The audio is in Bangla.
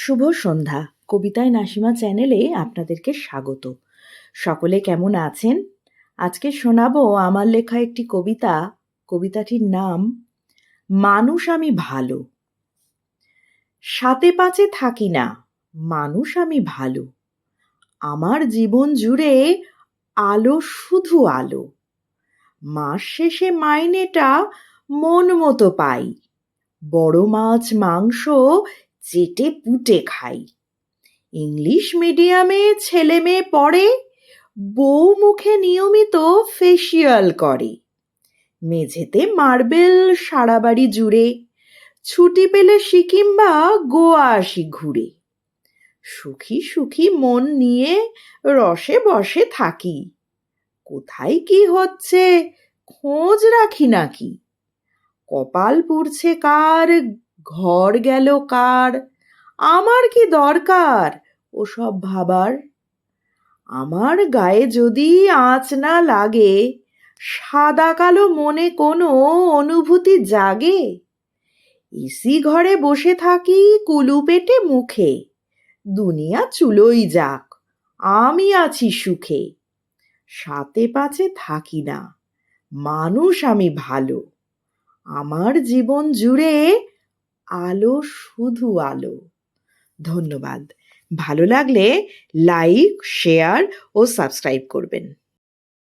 শুভ সন্ধ্যা। কবিতায় নাসিমা চ্যানেলে আপনাদেরকে স্বাগত। সকলে কেমন আছেন? আজকে শোনাবো আমার লেখা একটি কবিতা। কবিতাটির নাম, মানুষ আমি ভালো। সাতে পাঁচে থাকি না, মানুষ আমি ভালো। আমার জীবন জুড়ে আলো শুধু আলো। মাস শেষে মাইনেটা মন মতো পাই। বড় মাছ, মাংস চেটে পুটে খাই। ইংলিশ মিডিয়ামে ছেলে মেয়ে পড়ে, বউ মুখে নিয়মিত ফেসিয়াল করে। মেঝেতে মার্বেল সারা বাড়ি জুড়ে, ছুটি পেলে সিকিম বা গোয়া আসি ঘুরে। সুখী সুখী মন নিয়ে রসে বসে থাকি। কোথায় কি হচ্ছে খোঁজ রাখি নাকি? কপাল পুড়ছে কার ঘর গেল কার? আমার কি দরকার? ওসব ভাবার? আমার গায়ে যদি আঁচ না লাগে, সাদা কালো মনে কোনো অনুভূতি জাগে। এসি ঘরে বসে থাকি কুলু পেটে মুখে। দুনিয়া চুলোই যাক, আমি আছি সুখে। সাতে পাঁচে থাকি না, মানুষ আমি ভালো। আমার জীবন জুড়ে আলো শুধু আলো। ধন্যবাদ। ভালো লাগলে লাইক শেয়ার ও সাবস্ক্রাইব করবেন।